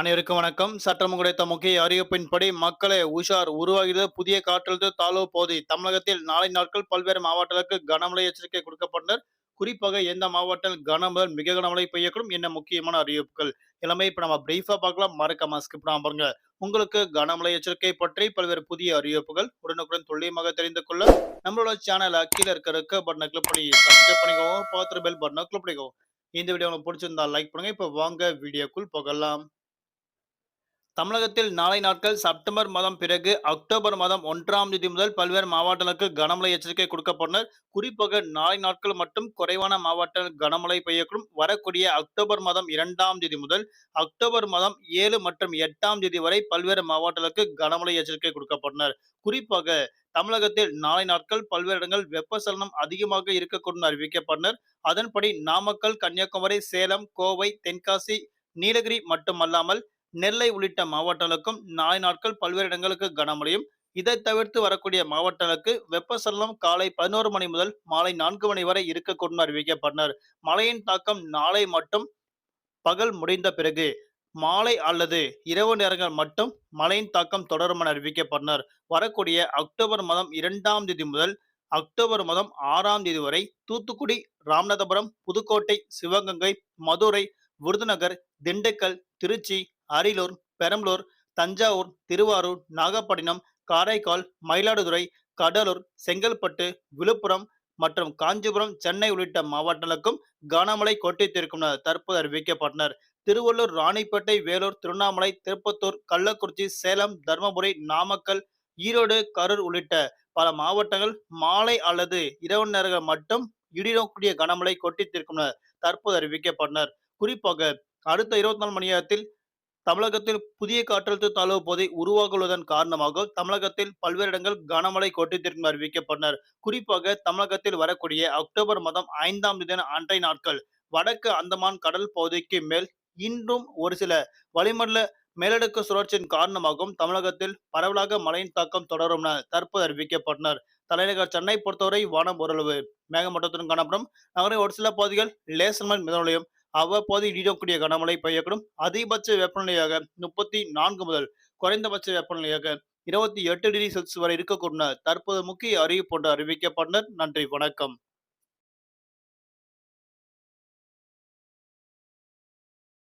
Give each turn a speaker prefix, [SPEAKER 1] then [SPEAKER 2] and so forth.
[SPEAKER 1] அனைவருக்கும் வணக்கம். சட்டம் கிடைத்த முக்கிய அறிவிப்பின்படி மக்களை உஷார் உருவாகிறது புதிய காற்றழுத்த தாழ்வு பகுதி. தமிழகத்தில் நாளை நாட்கள் பல்வேறு மாவட்டங்களுக்கு கனமழை எச்சரிக்கை கொடுக்கப்பட்டனர். குறிப்பாக எந்த மாவட்டத்தில் கனமுதல் மிக கனமழை பெய்யக்கூடும் என்ன முக்கியமான அறிவிப்புகள் எல்லாமே இப்ப நம்ம பிரீஃபா பார்க்கலாம். மறக்காம ஸ்கிப் பண்ணாம பாருங்க. உங்களுக்கு கனமழை எச்சரிக்கை பற்றி பல்வேறு புதிய அறிவிப்புகள் உடனுக்குடன் துல்லியமாக தெரிந்து கொள்ள நம்மளோட சேனலை கீழே இருக்க இருக்க பட்டனை கிளிக் பண்ணி சப்ஸ்கிரைப் பண்ணிக்கோங்க. பார்த்துட்டு பெல் பட்டனை கிளிக் பண்ணிக்கோங்க. இந்த வீடியோ உங்களுக்கு பிடிச்சிருந்தா லைக் பண்ணுங்க. இப்போ வாங்க வீடியோக்குள் போகலாம். தமிழகத்தில் நாளை நாட்கள் செப்டம்பர் மாதம் பிறகு அக்டோபர் மாதம் ஒன்றாம் தேதி முதல் பல்வேறு மாவட்டங்களுக்கு கனமழை எச்சரிக்கை கொடுக்கப்பட்டனர். குறிப்பாக நாளை நாட்கள் மட்டும் குறைவான மாவட்டங்கள் கனமழை பெய்யக்கூடும். வரக்கூடிய அக்டோபர் மாதம் இரண்டாம் தேதி முதல் அக்டோபர் மாதம் ஏழு மற்றும் எட்டாம் தேதி வரை பல்வேறு மாவட்டங்களுக்கு கனமழை எச்சரிக்கை கொடுக்கப்பட்டனர். குறிப்பாக தமிழகத்தில் நாளை நாட்கள் பல்வேறு இடங்கள் வெப்பசலனம் அதிகமாக இருக்கக்கூடும் அறிவிக்கப்பட்டனர். அதன்படி நாமக்கல் கன்னியாகுமரி சேலம் கோவை தென்காசி நீலகிரி மட்டுமல்லாமல் நெல்லை உள்ளிட்ட மாவட்டங்களுக்கும் நாளை நாட்கள் பல்வேறு இடங்களுக்கு கனமழையும். இதை தவிர்த்து வரக்கூடிய மாவட்டங்களுக்கு வெப்பசலனம் காலை பதினோரு மணி முதல் மாலை நான்கு மணி வரை இருக்கக்கூடும் அறிவிக்கப்பட்டனர். மழையின் தாக்கம் நாளை மட்டும் பகல் முடிந்த பிறகு மாலை அல்லது இரவு நேரங்கள் மட்டும் மழையின் தாக்கம் தொடரும் என அறிவிக்கப்பட்டனர். வரக்கூடிய அக்டோபர் மாதம் இரண்டாம் தேதி முதல் அக்டோபர் மாதம் ஆறாம் தேதி வரை தூத்துக்குடி ராமநாதபுரம் புதுக்கோட்டை சிவகங்கை மதுரை விருதுநகர் திண்டுக்கல் திருச்சி அரியலூர் பெரம்பலூர் தஞ்சாவூர் திருவாரூர் நாகப்பட்டினம் காரைக்கால் மயிலாடுதுறை கடலூர் செங்கல்பட்டு விழுப்புரம் மற்றும் காஞ்சிபுரம் சென்னை உள்ளிட்ட மாவட்டங்களுக்கும் கனமழை கொட்டித்திருக்கும் தற்போது அறிவிக்கப்பட்டனர். திருவள்ளூர் ராணிப்பேட்டை வேலூர் திருவண்ணாமலை திருப்பத்தூர் கள்ளக்குறிச்சி சேலம் தருமபுரி நாமக்கல் ஈரோடு கரூர் உள்ளிட்ட பல மாவட்டங்கள் மாலை அல்லது இரவு நேரங்கள் மட்டும் இடியக்கூடிய கனமழை கொட்டித்திருக்கும் தற்போது அறிவிக்கப்பட்டனர். குறிப்பாக அடுத்த இருபத்தி நாலு மணி நேரத்தில் தமிழகத்தில் புதிய காற்றழுத்த தாழ்வு பகுதி உருவாகுவதன் காரணமாக தமிழகத்தில் பல்வேறு இடங்கள் கனமழை கொட்டித்திருக்கும் அறிவிக்கப்பட்டனர். குறிப்பாக தமிழகத்தில் வரக்கூடிய அக்டோபர் மாதம் ஐந்தாம் தேதி அன்றை நாட்கள் வடக்கு அந்தமான் கடல் பகுதிக்கு மேல் இன்றும் ஒரு சில வளிமண்டல மேலடுக்கு சுழற்சியின் காரணமாகவும் தமிழகத்தில் பரவலாக மழையின் தாக்கம் தொடரும் என தற்போது அறிவிக்கப்பட்டனர். தலைநகர் சென்னை பொறுத்தவரை வானம் ஓரளவு மேகமட்டத்துடன் காணப்படும். நகரின் ஒரு சில பகுதிகள் லேசர்மன் மிதநிலையம் அவ்வப்போது இடியக்கூடிய கனமழை பெய்யக்கூடும். அதிகபட்ச வெப்பநிலையாக முப்பத்தி நான்கு முதல் குறைந்தபட்ச வெப்பநிலையாக இருபத்தி எட்டு டிகிரி செல்சியஸ் வரை இருக்கக்கூடிய தற்போது முக்கிய அறிவிப்பு ஒன்று அறிவிக்கப்பட்டனர் நன்றி வணக்கம்.